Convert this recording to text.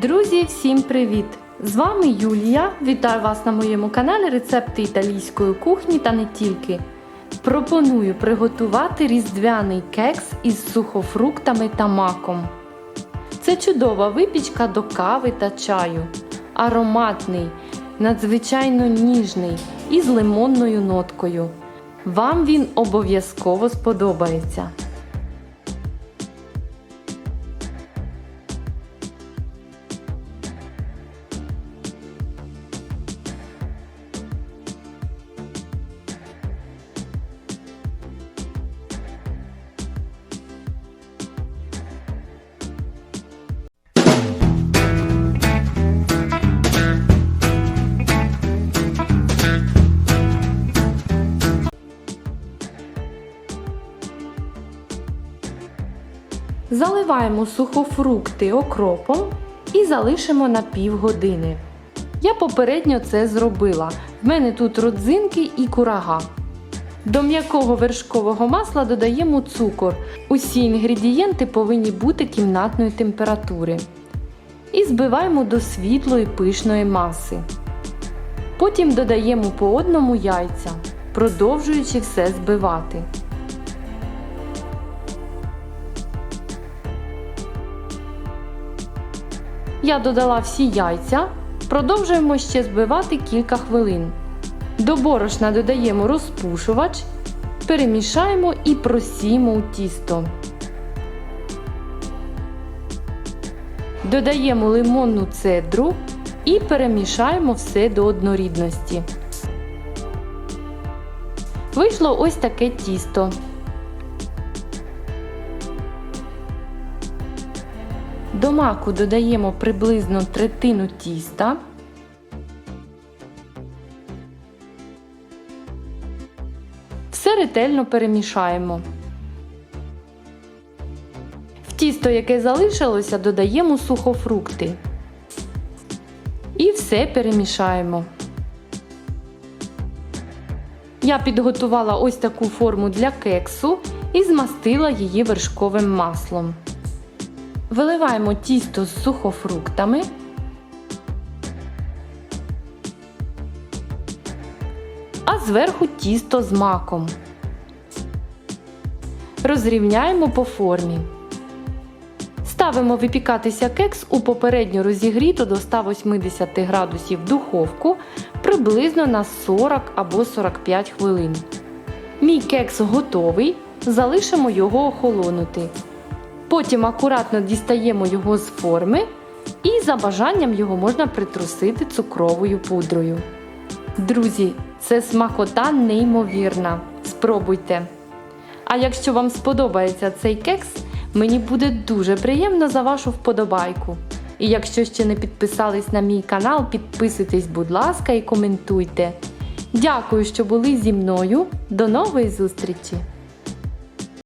Друзі, всім привіт! З вами Юлія. Вітаю вас на моєму каналі Рецепти італійської кухні та не тільки. Пропоную приготувати різдвяний кекс із сухофруктами та маком. Це чудова випічка до кави та чаю. Ароматний, надзвичайно ніжний і з лимонною ноткою. Вам він обов'язково сподобається. Заливаємо сухофрукти окропом і залишимо на півгодини. Я попередньо це зробила. В мене тут родзинки і курага. До м'якого вершкового масла додаємо цукор. Усі інгредієнти повинні бути кімнатної температури. І збиваємо до світлої пишної маси. Потім додаємо по одному яйця, продовжуючи все збивати. Я додала всі яйця. Продовжуємо ще збивати кілька хвилин. До борошна додаємо розпушувач, перемішаємо і просіємо у тісто. Додаємо лимонну цедру і перемішаємо все до однорідності. Вийшло ось таке тісто. До маку додаємо приблизно третину тіста. Все ретельно перемішаємо. В тісто, яке залишилося, додаємо сухофрукти. І все перемішаємо. Я підготувала ось таку форму для кексу і змастила її вершковим маслом. Виливаємо тісто з сухофруктами. А зверху тісто з маком. Розрівняємо по формі. Ставимо випікатися кекс у попередньо розігріту до 180 градусів духовку приблизно на 40 або 45 хвилин. Мій кекс готовий. Залишимо його охолонути. Потім акуратно дістаємо його з форми і за бажанням його можна притрусити цукровою пудрою. Друзі, це смакота неймовірна. Спробуйте! А якщо вам сподобається цей кекс, мені буде дуже приємно за вашу вподобайку. І якщо ще не підписались на мій канал, підписуйтесь, будь ласка, і коментуйте. Дякую, що були зі мною. До нової зустрічі!